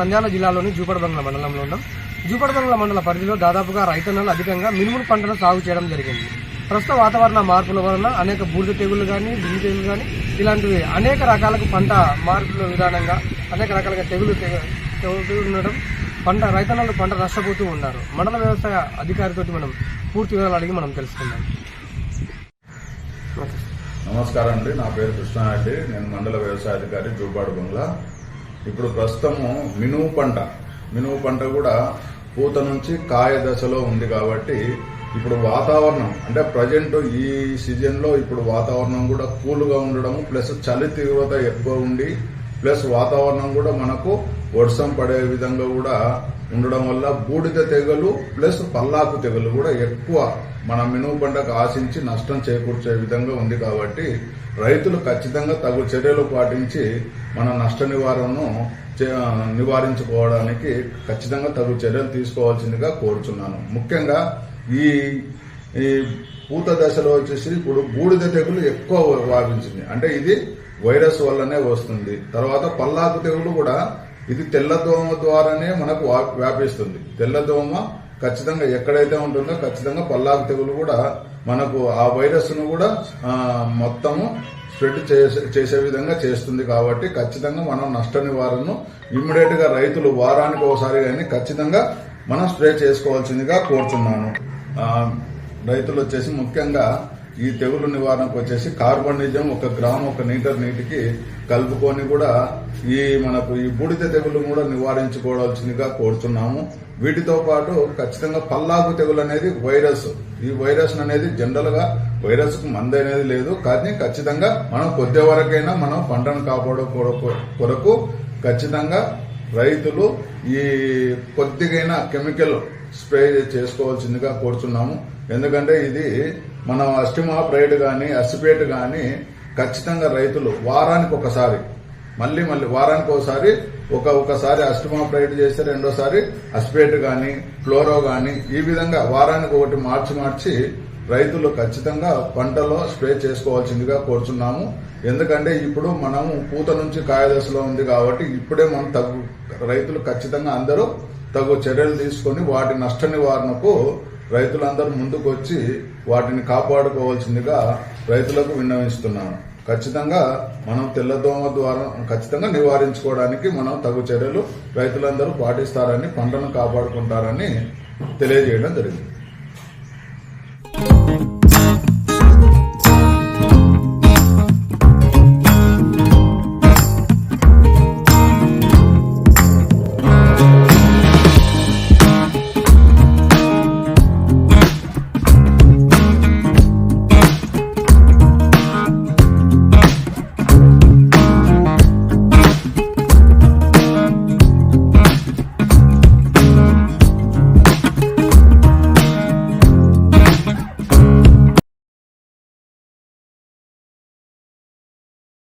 నంద్యాల జిల్లాలోని జూపడబంగ్ల మండలంలో ఉన్నాం. జూపడబంగ్ల మండల పరిధిలో దాదాపుగా రైతన్నలు అధికంగా మినుములు పంటను సాగు చేయడం జరిగింది. ప్రస్తుత వాతావరణ మార్పుల వలన అనేక బూడిద తెగులు కానీ బిల్లు తెగులు కానీ ఇలాంటివి అనేక రకాలకు పంట మార్పుల విధానంగా అనేక రకాలుగా తెగులు తెగులు ఉండడం పంట రైతన్నలు పంట నష్టపోతూ ఉన్నారు. మండల వ్యవసాయ అధికారితో మనం పూర్తి వివరాలు అడిగి మనం తెలుసుకుందాం. నమస్కారం అండి. నా పేరు కృష్ణారెడ్డి. నేను మండల వ్యవసాయ అధికారి జూపాడు బంగ్లా. ఇప్పుడు ప్రస్తుతము మినుము పంట. మినుము పంట కూడా పూత నుంచి కాయ దశలో ఉంది కాబట్టి ఇప్పుడు వాతావరణం అంటే ప్రజెంట్ ఈ సీజన్లో ఇప్పుడు వాతావరణం కూడా కూల్గా ఉండడం ప్లస్ చలి తీవ్రత ఎక్కువ ఉండి ప్లస్ వాతావరణం కూడా మనకు వర్షం పడే విధంగా కూడా ఉండడం వల్ల బూడిద తెగలు ప్లస్ పల్లాకు తెగలు కూడా ఎక్కువ మన మినుము పంటకు ఆశించి నష్టం చేకూర్చే విధంగా ఉంది కాబట్టి రైతులు ఖచ్చితంగా తగు చర్యలు పాటించి మన నష్ట నివారణను చే- నివారించుకోవడానికి ఖచ్చితంగా తగు చర్యలు తీసుకోవాల్సిందిగా కోరుచున్నాను. ముఖ్యంగా ఈ ఈ పూత దశలో వచ్చేసి ఇప్పుడు బూడిద తెగులు ఎక్కువ వ్యాపించింది. అంటే ఇది వైరస్ వల్లనే వస్తుంది. తర్వాత పల్లాకు తెగులు కూడా ఇది తెల్లదోమ ద్వారానే మనకు వ్యాపిస్తుంది. తెల్లదోమ ఖచ్చితంగా ఎక్కడైతే ఉంటుందో ఖచ్చితంగా పల్లాకు తెగులు కూడా మనకు ఆ వైరస్ను కూడా మొత్తము స్ప్రెడ్ చేసే చేసే విధంగా చేస్తుంది కాబట్టి ఖచ్చితంగా మనం నష్ట నివారణను ఇమ్మీడియట్గా రైతులు వారానికి ఒకసారి కానీ ఖచ్చితంగా మనం స్ప్రే చేసుకోవాల్సిందిగా కోరుతున్నాను రైతులు వచ్చేసి ముఖ్యంగా ఈ తెగులు నివారణకు వచ్చేసి కార్బనిజం ఒక గ్రామ్ ఒక లీటర్ నీటికి కలుపుకొని కూడా ఈ మనకు ఈ బూడిద తెగులు కూడా నివారించుకోవాల్సిందిగా కోరుతున్నాము వీటితో పాటు ఖచ్చితంగా పల్లాకు తెగులు అనేది వైరస్. ఈ వైరస్ అనేది జనరల్గా వైరస్కు మందు అనేది లేదు. కానీ ఖచ్చితంగా మనం కొద్ది వరకైనా మనం పంటను కాపాడ కొరకు ఖచ్చితంగా రైతులు ఈ కొద్దిగైనా కెమికల్ స్ప్రే చేసుకోవాల్సిందిగా కోరుచున్నాము. ఎందుకంటే ఇది మన అస్టిమాప్రైడ్ కానీ అసిపేట్ కానీ ఖచ్చితంగా రైతులు వారానికి ఒకసారి మళ్ళీ మళ్ళీ వారానికి ఒకసారి ఒక ఒకసారి అస్టిమాప్రైడ్ చేస్తే రెండోసారి అస్పేట్ కానీ ఫ్లోరో కానీ ఈ విధంగా వారానికి ఒకటి మార్చి మార్చి రైతులు ఖచ్చితంగా పంటలో స్ప్రే చేసుకోవాల్సిందిగా కోరుచున్నాము. ఎందుకంటే ఇప్పుడు మనము పూత నుంచి కాయ దశలో ఉంది కాబట్టి ఇప్పుడే మనం తగు రైతులు ఖచ్చితంగా అందరూ తగు చర్యలు తీసుకొని వాటి నష్ట నివారణకు రైతులందరూ ముందుకు వచ్చి వాటిని కాపాడుకోవాల్సిందిగా రైతులకు విన్నవిస్తున్నాను ఖచ్చితంగా మనం తెల్లదోమ ద్వారా ఖచ్చితంగా నివారించుకోవడానికి మనం తగు చర్యలు రైతులందరూ పాటిస్తారని పంటను కాపాడుకుంటారని తెలియజేయడం జరిగింది.